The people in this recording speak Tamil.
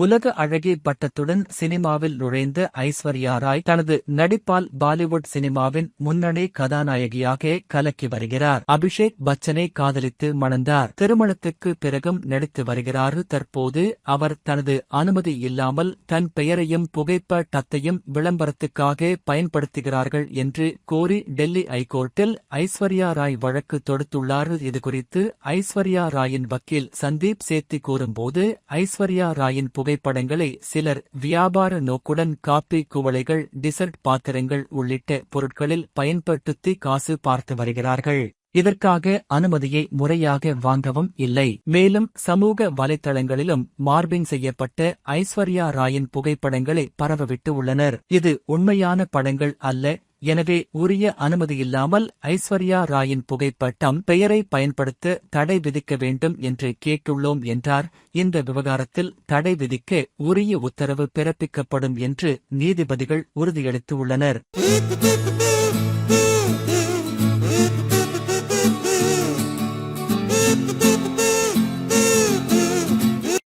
உலக அழகி பட்டத்துடன் சினிமாவில் நுழைந்த ஐஸ்வர்யா ராய் தனது நடிப்பால் பாலிவுட் சினிமாவின் முன்னணி கதாநாயகியாக கலக்கி வருகிறார். அபிஷேக் பச்சனை காதலித்து மணந்தார். திருமணத்துக்கு பிறகும் நடித்து வருகிறார். தற்போது அவர் தனது அனுமதி இல்லாமல் தன் பெயரையும் புகைப்படத்தையும் விளம்பரத்துக்காக பயன்படுத்துகிறார்கள் என்று கோரி டெல்லி ஐகோர்ட்டில் ஐஸ்வர்யா ராய் வழக்கு தொடுத்துள்ளார். இதுகுறித்து ஐஸ்வர்யா ராயின் வக்கீல் சந்தீப் சேத்தி கூறும்போது ஐஸ்வர்யா ராயின் புகைப்படங்களை சிலர் வியாபார நோக்குடன் காப்பி குவளைகள் டிசர்ட் பாத்திரங்கள் உள்ளிட்ட பொருட்களில் பயன்படுத்தி காசு பார்த்து வருகிறார்கள். இதற்காக அனுமதியை முறையாக வாங்கவும் இல்லை. மேலும் சமூக வலைத்தளங்களிலும் மார்பிங் செய்யப்பட்ட ஐஸ்வர்யா ராயின் புகைப்படங்களை பரவவிட்டு உள்ளனர். இது உண்மையான படங்கள் அல்ல எனவே உரிய அனுமதியில்லாமல் ஐஸ்வர்யா ராயின் புகைப்பட்டம் பெயரை பயன்படுத்த தடை விதிக்க வேண்டும் என்று கேட்டுள்ளோம் என்றார். இந்த விவகாரத்தில் தடை விதிக்க உரிய உத்தரவு பிறப்பிக்கப்படும் என்று நீதிபதிகள் உறுதியளித்துள்ளனர்.